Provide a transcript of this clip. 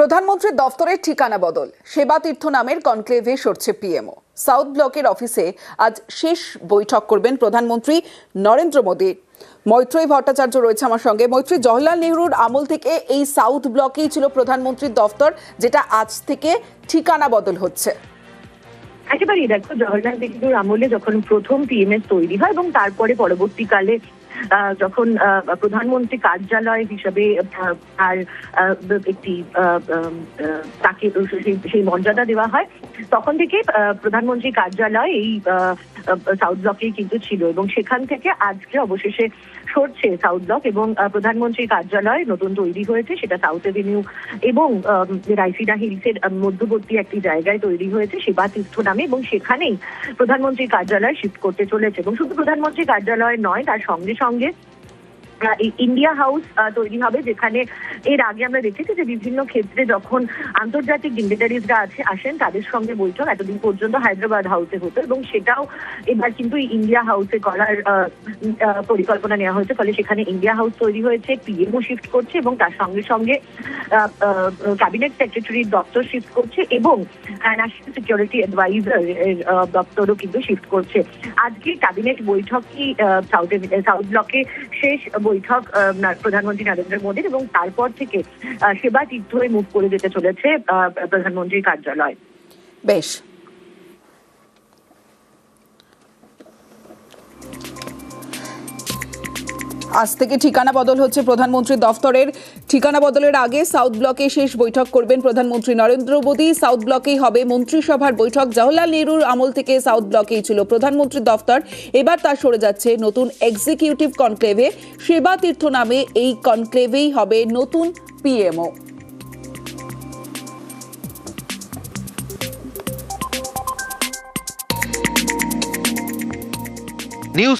প্রধানমন্ত্রীর দফতরের ঠিকানা বদল। সেবা তীর্থ নামের কনক্লেভে সরছে পিএমও। সাউথ ব্লকের অফিসে আজ শেষ বৈঠক করবেন প্রধানমন্ত্রী নরেন্দ্র মোদী। মৈত্রী ভট্টাচার্য রয়েছে আমার সঙ্গে। মৈত্রী, জওহরলাল নেহরুর আমল থেকে এই সাউথ ব্লকেই ছিল প্রধানমন্ত্রীর দফতর, যেটা আজ থেকে ঠিকানা বদল হচ্ছে। একেবারেই দেখো জওয়াহরলাল নেহরুর আমলে যখন প্রথম পিএমএস তৈরি হয় এবং তারপরে পরবর্তীকালে যখন প্রধানমন্ত্রী কার্যালয় হিসাবে তার একটি তাকে সেই মর্যাদা দেওয়া হয় তখন থেকে প্রধানমন্ত্রী কার্যালয় এই সাউথ ব্লকেই কিন্তু ছিল এবং সেখান থেকে আজকে অবশেষে সরছে সাউথ ব্লক এবং প্রধানমন্ত্রী কার্যালয় নতুন তৈরি হয়েছে, সেটা সাউথ এভিনিউ এবং রাইসিনা হিলসের মধ্যবর্তী একটি জায়গায় তৈরি হয়েছে, সেবা তীর্থ নামে এবং সেখানেই প্রধানমন্ত্রী কার্যালয় শিফট করতে চলেছে এবং শুধু প্রধানমন্ত্রী কার্যালয় নয়, তার সঙ্গে সঙ্গে ইন্ডিয়া হাউস তৈরি হবে, যেখানে এর আগে আমরা দেখেছি যে বিভিন্ন ক্ষেত্রে যখন আন্তর্জাতিক ডিগনিটারিজরা আছে, আসেন, তাদের সঙ্গে বৈঠক এতদিন পর্যন্ত হায়দ্রাবাদ হাউসে হতো এবং সেটাও এবার কিন্তু ইন্ডিয়া হাউসে করার পরিকল্পনা নেওয়া হয়েছে। ফলে সেখানে ইন্ডিয়া হাউস তৈরি হয়েছে পিএমও শিফট করছে এবং তার সঙ্গে সঙ্গে ক্যাবিনেট সেক্রেটারির দপ্তর শিফট করছে এবং ন্যাশনাল সিকিউরিটি অ্যাডভাইজার দপ্তরও কিন্তু শিফট করছে। আজকে ক্যাবিনেট বৈঠকই সাউথ সাউথ ব্লকে শেষ বৈঠক প্রধানমন্ত্রী নরেন্দ্র মোদীর এবং তারপর থেকে সেবা তীর্থ হয়ে করে যেতে চলেছে প্রধানমন্ত্রীর কার্যালয়। বেশ। আজ থেকে ঠিকানা বদল হচ্ছে প্রধানমন্ত্রীর দফতরের। ঠিকানা বদলের আগে সাউথ ব্লকে শেষ বৈঠক করবেন প্রধানমন্ত্রী নরেন্দ্র মোদী। সাউথ ব্লকেই হবে মন্ত্রিসভার বৈঠক। জওহরলাল নেহরুর আমল থেকে সাউথ ব্লকেই ছিল প্রধানমন্ত্রীর দফতর। এবার তা সরে যাচ্ছে নতুন এক্সিকিউটিভ কনক্লেভে সেবা তীর্থ নামে এই কনক্লেভেই হবে নতুন পিএমও